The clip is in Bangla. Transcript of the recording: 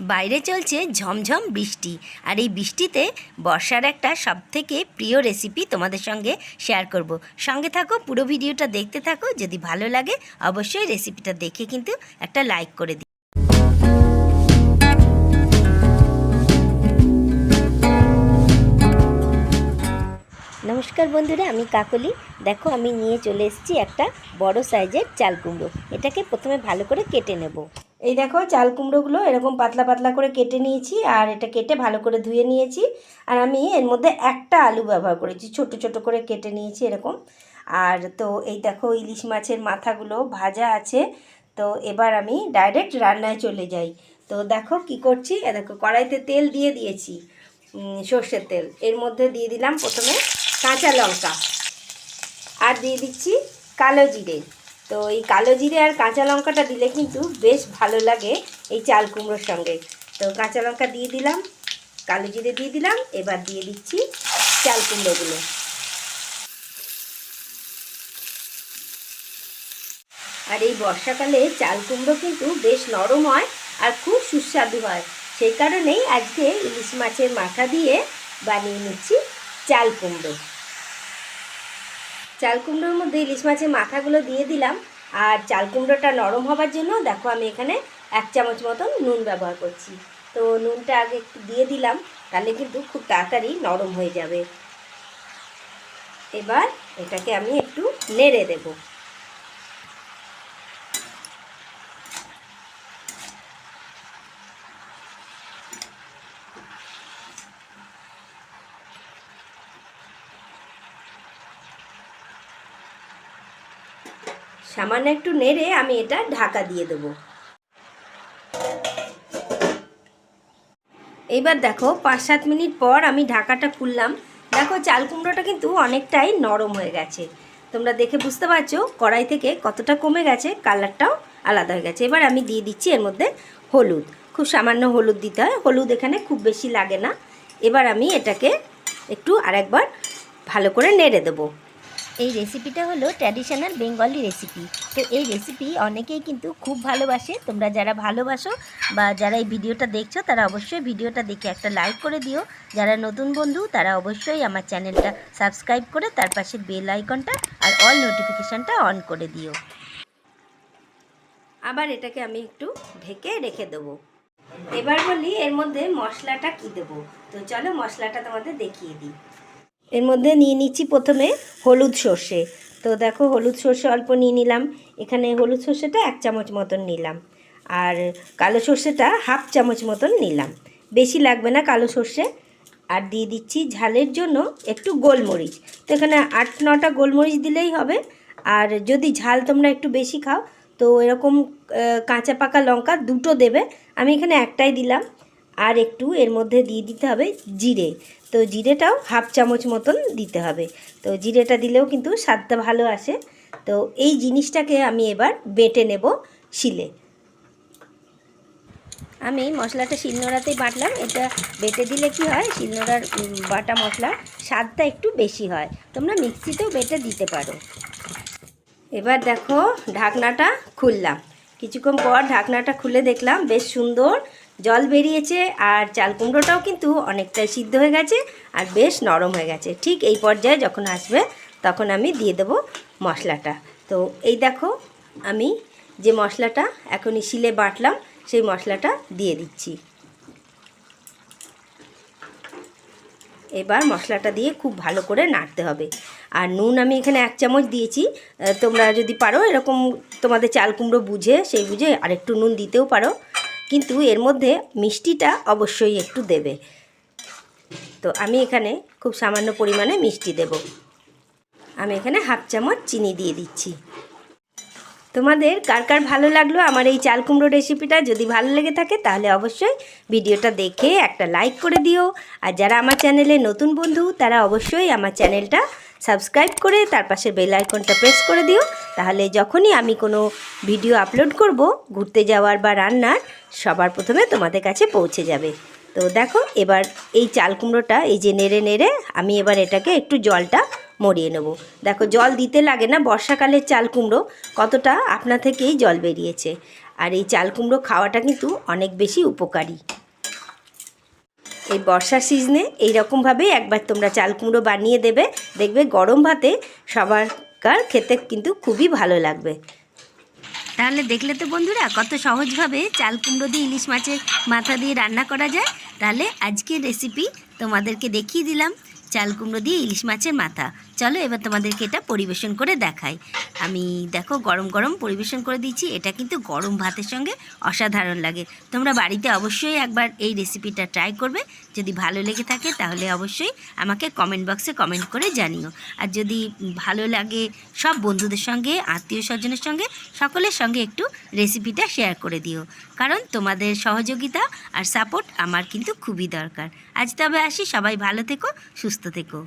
বাইরে চলছে ঝমঝম বৃষ্টি। আর এই বৃষ্টিতে বর্ষার একটা সবথেকে প্রিয় রেসিপি তোমাদের সঙ্গে শেয়ার করব। সঙ্গে থাকো, পুরো ভিডিওটা দেখতে থাকো, যদি ভালো লাগে অবশ্যই রেসিপিটা দেখে কিন্তু একটা লাইক করে দিও। নমস্কার বন্ধুরা, আমি কাকলি। দেখো, আমি নিয়ে চলে এসেছি একটা বড় সাইজের চাল কুমড়ো। এটাকে প্রথমে ভালো করে কেটে নেব। এই দেখো, চাল কুমড়োগুলো এরকম পাতলা পাতলা করে কেটে নিয়েছি, আর এটা কেটে ভালো করে ধুয়ে নিয়েছি। আর আমি এর মধ্যে একটা আলু ব্যবহার করেছি, ছোট ছোট করে কেটে নিয়েছি এরকম। আর তো এই দেখো, ইলিশ মাছের মাথাগুলো ভাজা আছে, তো এবার আমি ডাইরেক্ট রান্নায় চলে যাই। তো দেখো কি করছি দেখো, কড়াইতে তেল দিয়ে দিয়েছি সর্ষের তেল। এর মধ্যে দিয়ে দিলাম প্রথমে কাঁচা লঙ্কা, আর দিয়ে দিচ্ছি কালো জিরে। তো এই কালো জিরে আর কাঁচা লঙ্কাটা দিলে কিন্তু বেশ ভালো লাগে এই চাল কুমড়োর সঙ্গে। তো কাঁচা লঙ্কা দিয়ে দিলাম, কালো জিরে দিয়ে দিলাম, এবার দিয়ে দিচ্ছি চাল কুমড়োগুলো। আর এই বর্ষাকালে চাল কুমড়ো কিন্তু বেশ নরম হয় আর খুব সুস্বাদু হয়। সেই কারণেই আজকে ইলিশ মাছের মাথা দিয়ে বানিয়ে নিচ্ছি চাল কুমড়ো। চাল কুমড়োর মধ্যে ইলিশ মাছের মাথাগুলো দিয়ে দিলাম। আর চাল কুমড়োটা নরম হবার জন্য দেখো আমি এখানে এক চামচ মতন নুন ব্যবহার করছি। তো নুনটা আগে একটু দিয়ে দিলাম, তাহলে কিন্তু খুব তাড়াতাড়ি নরম হয়ে যাবে। এবার এটাকে আমি একটু নেড়ে দেবো। সামান্য একটু নেড়ে আমি এটা ঢাকা দিয়ে দেবো। এইবার দেখো, পাঁচ সাত মিনিট পর আমি ঢাকাটা খুললাম। দেখো, চাল কুমড়োটা কিন্তু অনেকটাই নরম হয়ে গেছে। তোমরা দেখে বুঝতে পারছ কড়াই থেকে কতটা কমে গেছে, কালারটাও আলাদা হয়ে গেছে। এবার আমি দিয়ে দিচ্ছি এর মধ্যে হলুদ। খুব সামান্য হলুদ দিতে হয়, হলুদ এখানে খুব বেশি লাগে না। এবার আমি এটাকে একটু আরেকবার ভালো করে নেড়ে দেবো। এই রেসিপিটা হলো ট্র্যাডিশনাল বেঙ্গলি রেসিপি তো এই রেসিপি অনেকেই কিন্তু খুব ভালোবাসে। তোমরা যারা ভালোবাসো বা যারা এই ভিডিওটা দেখছ, তারা অবশ্যই ভিডিওটা দেখে একটা লাইক করে দিও। যারা নতুন বন্ধু, তারা অবশ্যই আমার চ্যানেলটা সাবস্ক্রাইব করে তার পাশে বেল আইকনটা আর অল নোটিফিকেশানটা অন করে দিও। আবার এটাকে আমি একটু ঢেকে রেখে দেবো। এবার বলি এর মধ্যে মশলাটা কি দেবো? তো চলো মশলাটা তোমাদের দেখিয়ে দিই। এর মধ্যে নিয়ে নিচ্ছি প্রথমে হলুদ সর্ষে। তো দেখো, হলুদ সর্ষে অল্প নিয়ে নিলাম। এখানে হলুদ সর্ষেটা এক চামচ মতন নিলাম। আর কালো সর্ষেটা হাফ চামচ মতন নিলাম। বেশি লাগবে না কালো সর্ষে। আর দিয়ে দিচ্ছি ঝালের জন্য একটু গোলমরিচ। তো এখানে আট নটা গোলমরিচ দিলেই হবে। আর যদি ঝাল তোমরা একটু বেশি খাও, তো এরকম কাঁচা পাকা লঙ্কা দুটো দেবে। আমি এখানে একটাই দিলাম। আর একটু এর মধ্যে দিয়ে দিতে হবে জিরে। তো জিরেটাও হাফ চামচ মতন দিতে হবে। তো জিরেটা দিলেও কিন্তু স্বাদটা ভালো আসে। তো এই জিনিসটাকে আমি এবার বেটে নেব শিলে। আমি মশলাটা শিলনোড়াতেই বাটলাম। এটা বেটে দিলে কি হয়? শিলনোড়ার বাটা মশলার স্বাদটা একটু বেশি হয়। তোমরা মিক্সিতেও বেটে দিতে পারো। এবার দেখো, ঢাকনাটা খুললাম। কিছুক্ষণ পর ঢাকনাটা খুলে দেখলাম, বেশ সুন্দর জল বেরিয়েছে আর চাল কুমড়োটাও কিন্তু অনেকটাই সিদ্ধ হয়ে গেছে আর বেশ নরম হয়ে গেছে। ঠিক এই পর্যায়ে যখন আসবে তখন আমি দিয়ে দেবো মশলাটা। তো এই দেখো আমি যে মশলাটা এখনই শিলে বাটলাম সেই মশলাটা দিয়ে দিচ্ছি। এবার মশলাটা দিয়ে খুব ভালো করে নাড়তে হবে। আর নুন আমি এখানে এক চামচ দিয়েছি। তোমরা যদি পারো এরকম তোমাদের চাল কুমড়ো বুঝে সেই বুঝে আরেকটু নুন দিতেও পারো। কিন্তু এর মধ্যে মিষ্টিটা অবশ্যই একটু দেবে। তো আমি এখানে খুব সামান্য পরিমাণে মিষ্টি দেব। আমি এখানে হাফ চামচ চিনি দিয়ে দিচ্ছি। তোমাদের কার কার ভালো লাগল আমার এই চাল কুমড়ো রেসিপিটা যদি ভালো লেগে থাকে তাহলে অবশ্যই ভিডিওটা দেখে একটা লাইক করে দিও। আর যারা আমার চ্যানেলে নতুন বন্ধু, তারা অবশ্যই আমার চ্যানেলটা সাবস্ক্রাইব করে তার পাশে বেল আইকনটা প্রেস করে দিও। তাহলে যখনই আমি কোনো ভিডিও আপলোড করব, ঘুরতে যাওয়ার বা রান্নার, সবার প্রথমে তোমাদের কাছে পৌঁছে যাবে। তো দেখো, এবার এই চাল কুমড়োটা এই যে নেড়ে নেড়ে আমি এবার এটাকে একটু জলটা মরিয়ে নেব। দেখো, জল দিতে লাগে না, বর্ষাকালের চাল কুমড়ো কতটা আপনা থেকেই জল বেরিয়েছে। আর এই চাল কুমড়ো খাওয়াটা কিন্তু অনেক বেশি উপকারী। এই বর্ষার সিজনে এইরকমভাবেই একবার তোমরা চাল কুমড়ো বানিয়ে দেবে। দেখবে গরম ভাতে সবারকার খেতে কিন্তু খুবই ভালো লাগবে। তাহলে দেখলে তো বন্ধুরা, কত সহজভাবে চাল কুমড়ো দিয়ে ইলিশ মাছের মাথা দিয়ে রান্না করা যায়। তাহলে আজকের রেসিপি তোমাদেরকে দেখিয়ে দিলাম। চাল কুমড়ো দিয়ে ইলিশ মাছের মাথা। চলো এবার তোমাদেরকে এটা পরিবেশন করে দেখাই। আমি দেখো গরম গরম পরিবেশন করে দিচ্ছি এটা কিন্তু গরম ভাতের সঙ্গে অসাধারণ লাগে। তোমরা বাড়িতে অবশ্যই একবার এই রেসিপিটা ট্রাই করবে। যদি ভালো লেগে থাকে তাহলে অবশ্যই আমাকে কমেন্ট বক্সে কমেন্ট করে জানিও। আর যদি ভালো লাগে সব বন্ধুদের সঙ্গে, আত্মীয় স্বজনের সঙ্গে, সকলের সঙ্গে একটু রেসিপিটা শেয়ার করে দিও। কারণ তোমাদের সহযোগিতা আর সাপোর্ট আমার কিন্তু খুবই দরকার। আজ তবে আসি সবাই ভালো থেকো সুস্থ থেকো।